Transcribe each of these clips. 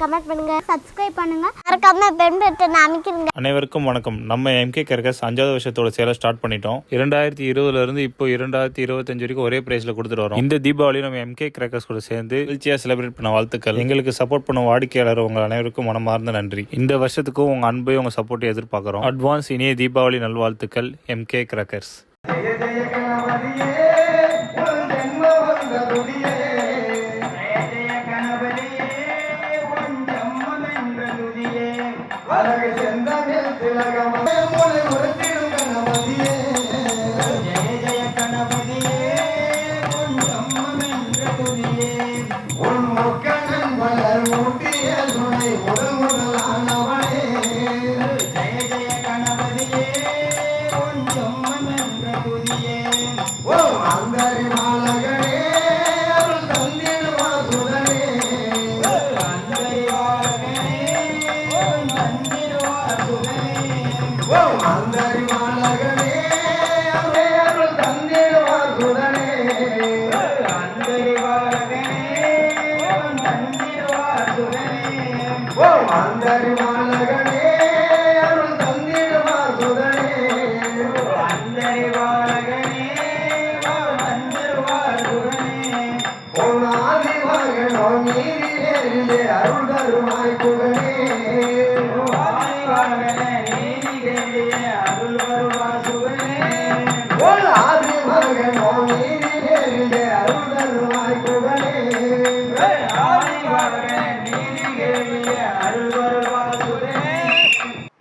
Comment பண்ணுங்க. Subscribe பண்ணுங்க. மறக்காம பெண் பட்டன் அமைக்கிறீங்க அனைவருக்கும் வணக்கம். நம்ம எம்கே கர்கஸ் அஞ்சாவது வருஷத்தோட சேலை ஸ்டார்ட் பண்ணிட்டோம். இரண்டாயிரத்தி இருபதுல இருந்து இப்போ இரண்டாயிரத்தி இருபத்தஞ்சு வரைக்கும் ஒரே பிரைஸ்ல கொடுத்துட்டு வரோம். இந்த தீபாவளி நம்ம எம்கே கிரேக்கர்ஸ் கூட சேர்ந்து மகிழ்ச்சியா செலிப்ரேட் பண்ண வாழ்த்துக்கள். எங்களுக்கு சப்போர்ட் பண்ண வாடிக்கையாளர் உங்க அனைவருக்கும் மனமார்ந்த நன்றி. இந்த வருஷத்துக்கும் உங்க அன்பை உங்க சப்போர்ட்டை எதிர்பார்க்கிறோம். அட்வான்ஸ் இனிய தீபாவளி நல்வாழ்த்துக்கள் எம்கே கிரேக்கர்ஸ் ஜெய ஜெய கணபதியே ஒரு ஜென்ம வந்த துதியே. Oh, Mandari, one.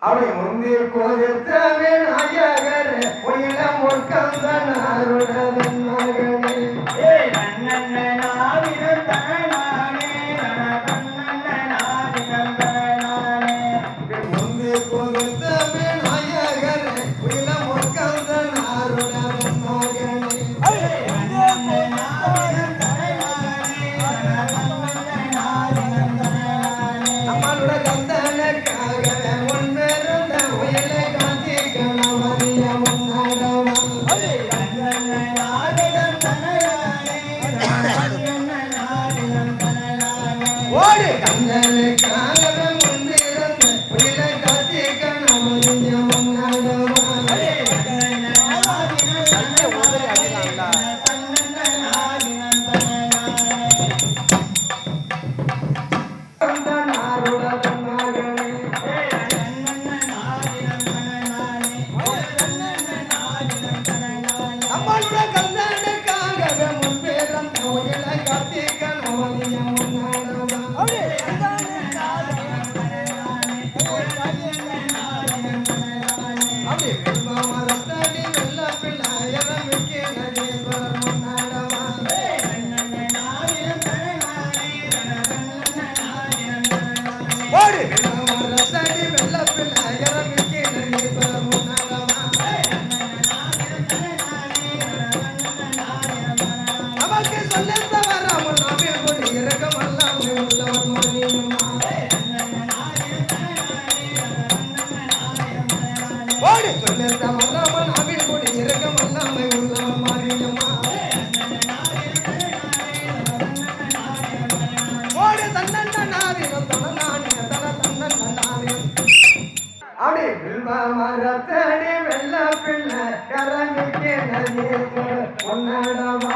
அவை முந்தி கொடுத்தவன் அயகர் உயிரம் ஒற்கந்தன் அருடவே Let's go. ஒன்னடமா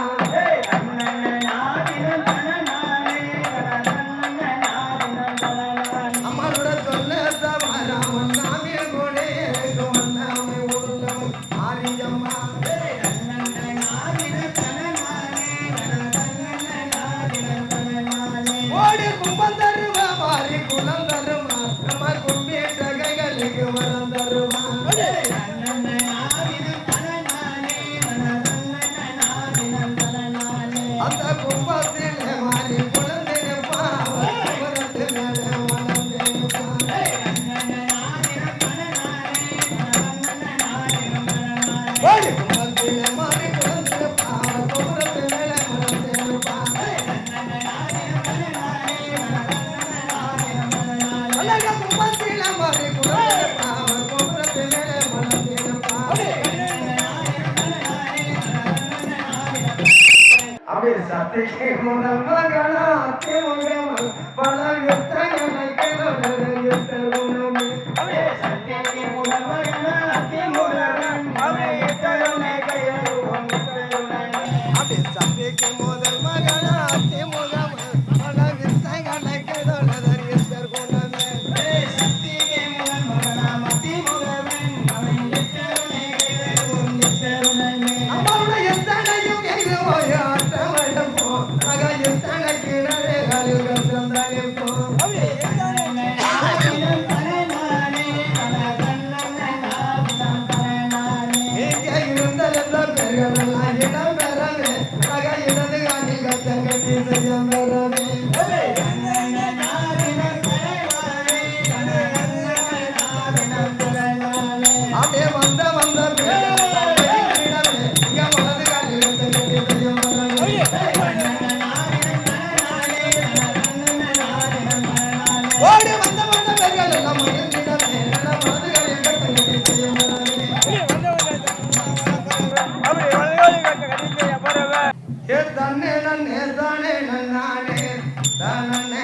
அந்த ってきてもらわかな ஏ தன்னே நன்னே தானே நன்னானே தானே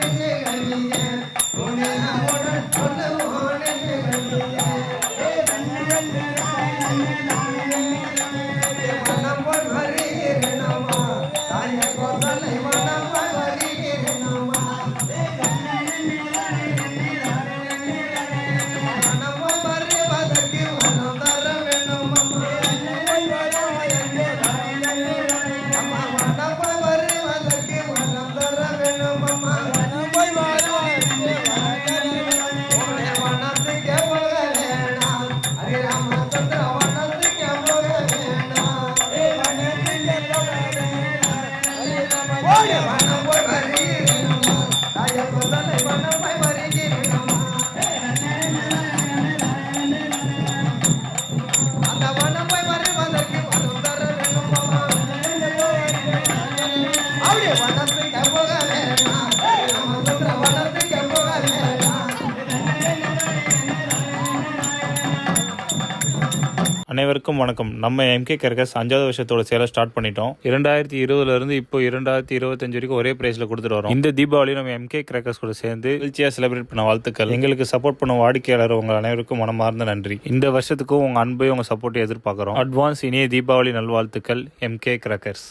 அனைவருக்கும் வணக்கம். நம்ம எம்கே கர்கஸ் அஞ்சாவது வருஷத்தோட சேலை ஸ்டார்ட் பண்ணிட்டோம். இரண்டாயிரத்தி இருபதுல இருந்து இப்போ இரண்டாயிரத்தி இருபத்தஞ்சு வரைக்கும் ஒரே பிரைஸ்ல கொடுத்துட்டு வரோம். இந்த தீபாவளி நம்ம எம்கே கிரேக்கர்ஸ் கூட சேர்ந்து மகிழ்ச்சியா செலிப்ரேட் பண்ண வாழ்த்துக்கள். எங்களுக்கு சப்போர்ட் பண்ண வாடிக்கையாளர் உங்க அனைவருக்கும் மனமார்ந்த நன்றி. இந்த வருஷத்துக்கும் உங்க அன்பையும் உங்க சப்போர்ட்டை எதிர்பார்க்கிறோம். அட்வான்ஸ் இனிய தீபாவளி நல்வாழ்த்துக்கள் எம்கே கிராக்கர்ஸ்